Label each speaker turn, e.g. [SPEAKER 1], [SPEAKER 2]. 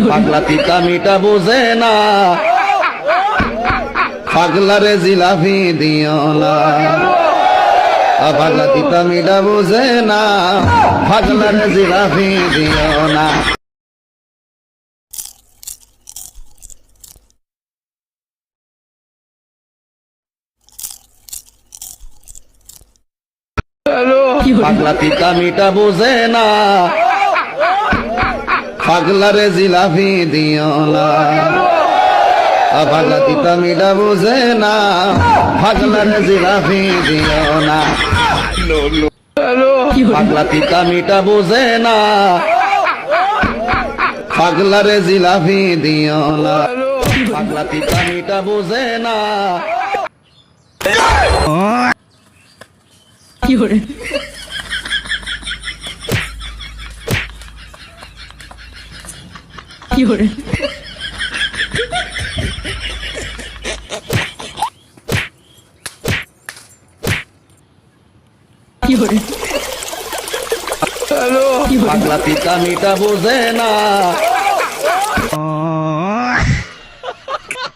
[SPEAKER 1] পাগলা তিতা মিটা বোঝে না। পাগলারে জিলাপি দিও না। পাগলা তিতা মিটা বোঝে না। পাগলারে জিলাপি দিও না। পাগলা তিতা মিটা বোঝে না। পাগলারে জিলাপি দিও না। পাগলা তিতা মিটা বোঝে না। পাগলারে জিলাপি দিও না। পাগলা তিতা মিটা বোঝে না। পাগলারে জিলাপি দিও না। পাগলা তিতা মিটা বোঝে না। পাগলা তিতা মিটা বোঝে না